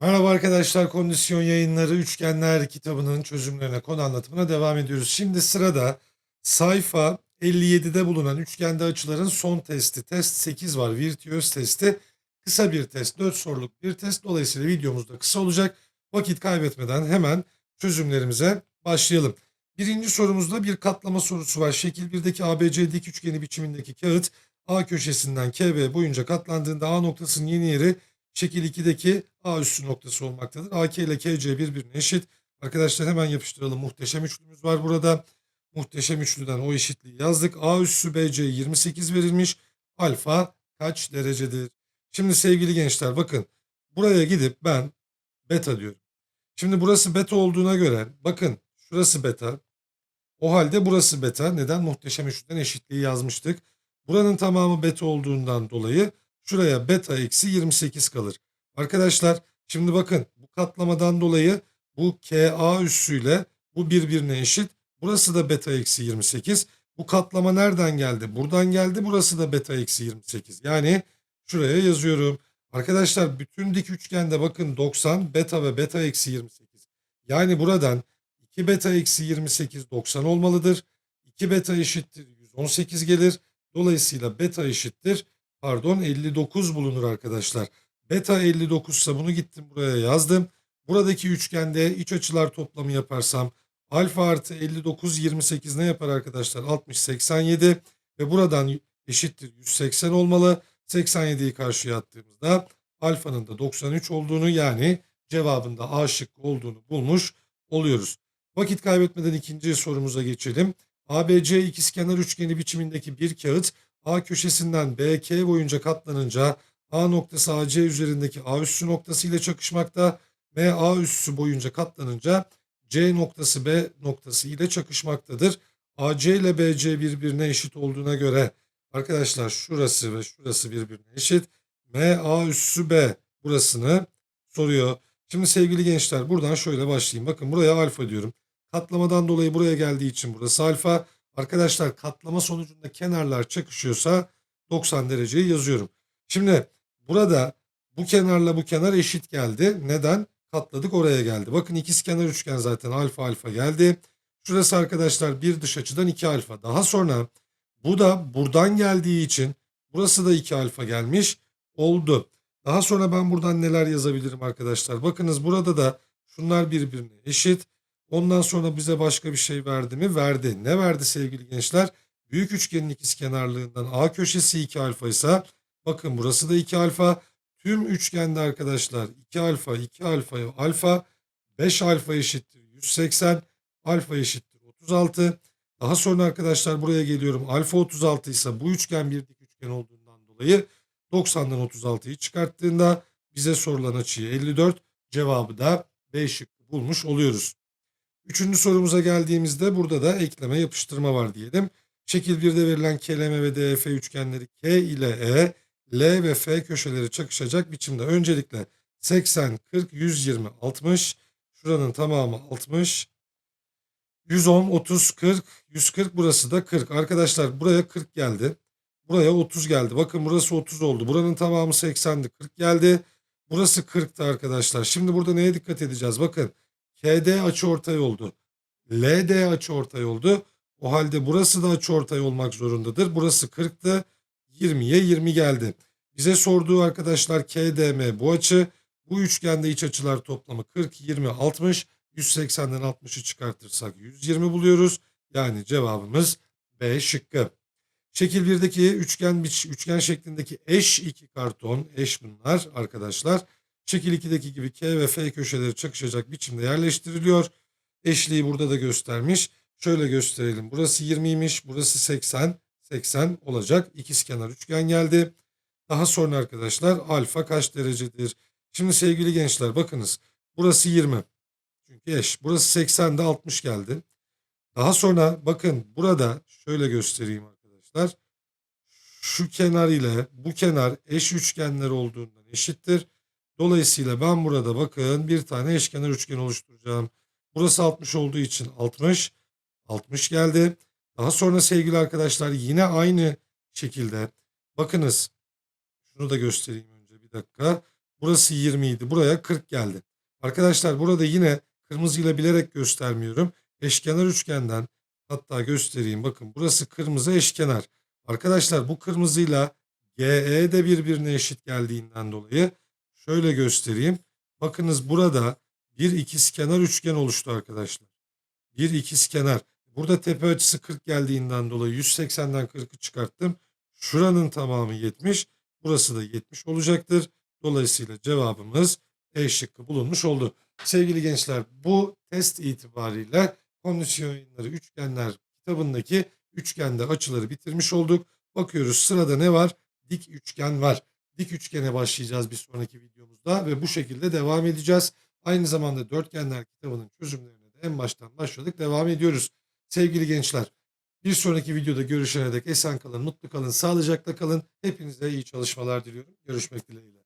Merhaba arkadaşlar, Kondisyon Yayınları Üçgenler kitabının çözümlerine, konu anlatımına devam ediyoruz. Şimdi sırada sayfa 57'de bulunan üçgende açıların son testi, test 8 var, virtüöz testi. Kısa bir test, 4 soruluk bir test. Dolayısıyla videomuz da kısa olacak. Vakit kaybetmeden hemen çözümlerimize başlayalım. Birinci sorumuzda bir katlama sorusu var. Şekil 1'deki ABC dik üçgeni biçimindeki kağıt A köşesinden KB boyunca katlandığında A noktasının yeni yeri şekil 2'deki A üssü noktası olmaktadır. AK ile KC birbirine eşit. Arkadaşlar hemen yapıştıralım. Muhteşem üçlümüz var burada. Muhteşem üçlüden o eşitliği yazdık. A üssü BC 28 verilmiş. Alfa kaç derecedir? Şimdi sevgili gençler bakın. Buraya gidip ben beta diyorum. Şimdi burası beta olduğuna göre bakın şurası beta. O halde burası beta. Neden? Muhteşem üçlüden eşitliği yazmıştık. Buranın tamamı beta olduğundan dolayı şuraya beta eksi 28 kalır. Arkadaşlar şimdi bakın bu katlamadan dolayı bu KA üssüyle bu birbirine eşit. Burası da beta eksi 28. Bu katlama nereden geldi? Buradan geldi. Burası da beta eksi 28. Yani şuraya yazıyorum. Arkadaşlar bütün dik üçgende bakın 90 beta ve beta eksi 28. Yani buradan 2 beta eksi 28 90 olmalıdır. 2 beta eşittir 118 gelir. Dolayısıyla beta eşittir pardon 59 bulunur arkadaşlar. Beta 59 ise bunu gittim buraya yazdım. Buradaki üçgende iç açılar toplamı yaparsam alfa artı 59 28 ne yapar arkadaşlar? 60 87 ve buradan eşittir 180 olmalı. 87'yi karşıya attığımızda alfanın da 93 olduğunu yani cevabında A şıkkı olduğunu bulmuş oluyoruz. Vakit kaybetmeden ikinci sorumuza geçelim. ABC ikizkenar üçgeni biçimindeki bir kağıt A köşesinden BK boyunca katlanınca A noktası AC üzerindeki A üssü noktası ile çakışmakta ve A üssü boyunca katlanınca C noktası B noktası ile çakışmaktadır. AC ile BC birbirine eşit olduğuna göre arkadaşlar şurası ve şurası birbirine eşit. MA üssü B burasını soruyor. Şimdi sevgili gençler buradan şöyle başlayayım. Bakın buraya alfa diyorum. Katlamadan dolayı buraya geldiği için burası alfa. Arkadaşlar katlama sonucunda kenarlar çakışıyorsa 90 dereceyi yazıyorum. Şimdi burada bu kenarla bu kenar eşit geldi. Neden? Katladık oraya geldi. Bakın ikizkenar üçgen zaten alfa alfa geldi. Şurası arkadaşlar bir dış açıdan 2 alfa. Daha sonra bu da buradan geldiği için burası da 2 alfa gelmiş oldu. Daha sonra ben buradan neler yazabilirim arkadaşlar? Bakınız burada da şunlar birbirine eşit. Ondan sonra bize başka bir şey verdi mi? Verdi. Ne verdi sevgili gençler? Büyük üçgenin ikizkenarlığından A köşesi 2 alfa ise bakın burası da 2 alfa. Tüm üçgende arkadaşlar 2 alfa 2 alfa alfa 5 alfa eşittir 180 alfa eşittir 36. Daha sonra arkadaşlar buraya geliyorum. Alfa 36 ise bu üçgen bir dik üçgen olduğundan dolayı 90'dan 36'yı çıkarttığında bize sorulan açıyı 54 cevabı da B şıkkı bulmuş oluyoruz. Üçüncü sorumuza geldiğimizde burada da ekleme yapıştırma var diyelim. Şekil 1'de verilen KLM ve DF üçgenleri K ile E, L ve F köşeleri çakışacak biçimde. Öncelikle 80, 40, 120, 60. Şuranın tamamı 60. 110, 30, 40, 140 burası da 40. Arkadaşlar buraya 40 geldi. Buraya 30 geldi. Bakın burası 30 oldu. Buranın tamamı 80'di. 40 geldi. Burası 40'tı arkadaşlar. Şimdi burada neye dikkat edeceğiz? Bakın KD açıortay oldu. LD açıortay oldu. O halde burası da açıortay olmak zorundadır. Burası 40'tı. 20'ye 20 geldi. Bize sorduğu arkadaşlar KDM bu açı. Bu üçgende iç açılar toplamı 40, 20, 60. 180'den 60'ı çıkartırsak 120 buluyoruz. Yani cevabımız B şıkkı. Şekil 1'deki üçgen üçgen şeklindeki eş iki karton, eş bunlar arkadaşlar. Şekil 2'deki gibi K ve F köşeleri çakışacak biçimde yerleştiriliyor. Eşliği burada da göstermiş. Şöyle gösterelim. Burası 20'ymiş, burası 80. 80 olacak. İkizkenar üçgen geldi. Daha sonra arkadaşlar alfa kaç derecedir? Şimdi sevgili gençler bakınız. Burası 20. Çünkü eş. Burası 80 de 60 geldi. Daha sonra bakın burada şöyle göstereyim arkadaşlar. Şu kenar ile bu kenar eş üçgenler olduğundan eşittir. Dolayısıyla ben burada bakın bir tane eşkenar üçgen oluşturacağım. Burası 60 olduğu için 60. 60 geldi. Daha sonra sevgili arkadaşlar yine aynı şekilde bakınız şunu da göstereyim önce bir dakika. Burası 20 idi. Buraya 40 geldi. Arkadaşlar burada yine kırmızıyla bilerek göstermiyorum. Eşkenar üçgenden hatta göstereyim. Bakın burası kırmızı eşkenar. Arkadaşlar bu kırmızıyla GE de birbirine eşit geldiğinden dolayı şöyle göstereyim. Bakınız burada bir ikizkenar üçgen oluştu arkadaşlar. Bir ikizkenar. Burada tepe açısı 40 geldiğinden dolayı 180'den 40'ı çıkarttım. Şuranın tamamı 70. Burası da 70 olacaktır. Dolayısıyla cevabımız E şıkkı bulunmuş oldu. Sevgili gençler bu test itibariyle kondisyon yayınları üçgenler kitabındaki üçgende açıları bitirmiş olduk. Bakıyoruz sırada ne var? Dik üçgen var. Dik üçgene başlayacağız bir sonraki videomuzda ve bu şekilde devam edeceğiz. Aynı zamanda dörtgenler kitabının çözümlerine de en baştan başladık. Devam ediyoruz. Sevgili gençler bir sonraki videoda görüşene dek esen kalın, mutlu kalın, sağlıcakla kalın. Hepinize iyi çalışmalar diliyorum. Görüşmek dileğiyle.